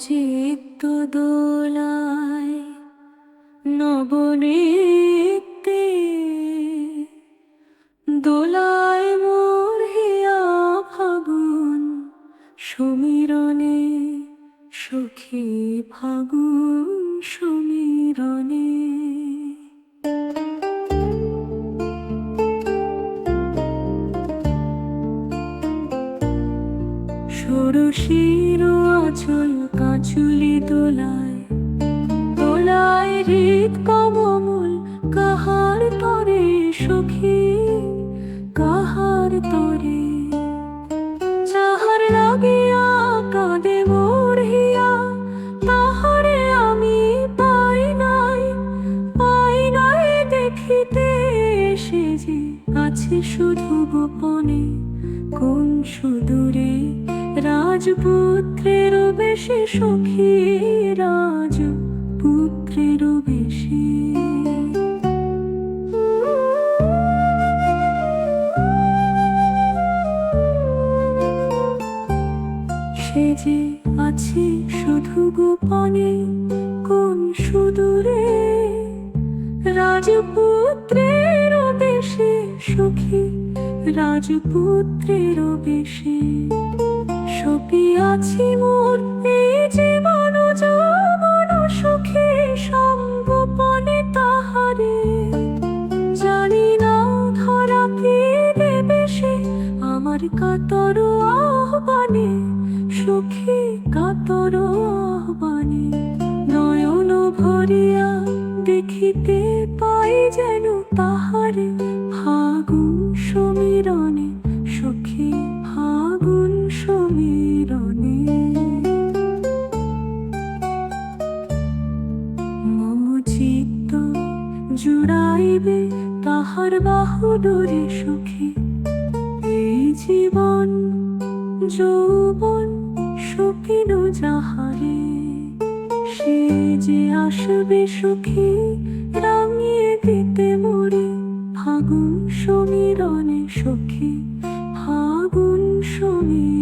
চিত্ত দোলায় নবনীতে দোলায় মোর হিয়া সমীরণে সখী ফাগুন সমীরণে ষোড়শীর আচল কাঁচুলি দোলায়। দোলায় হৃদ কমল কাহার তরে সখী, কাহার তরে। যাহার লাগিয়া কাঁদে মোর তাহারে আমি পাই নাই। পাই দেখিতে সে যে আছে শুধু গোপনে, কোন সুদূরে রাজপুত্রের বেশে সখী রাজপুত্রের বেশি। সে যে আছে শুধু গোপনে, কোন সুদূরে? রাজপুত্রের বেশে সখী রাজপুত্রের বেশে। সপিয়াছি সখী তাহারে। জানি না সে আমার আহ্বানে আহ্বানে। ভরিয়া দেখিতে পাই যেন তাহারে। জুড়াইবে তাহার বাহু বাহুডোরে সুখী। এই জীবন, যৌবন সুখিন যাহারে, সে যে আসবে সুখী রাঙিয়ে দিতে মরে। ফাগুন সমীরণে সুখী, ফাগুন সমীর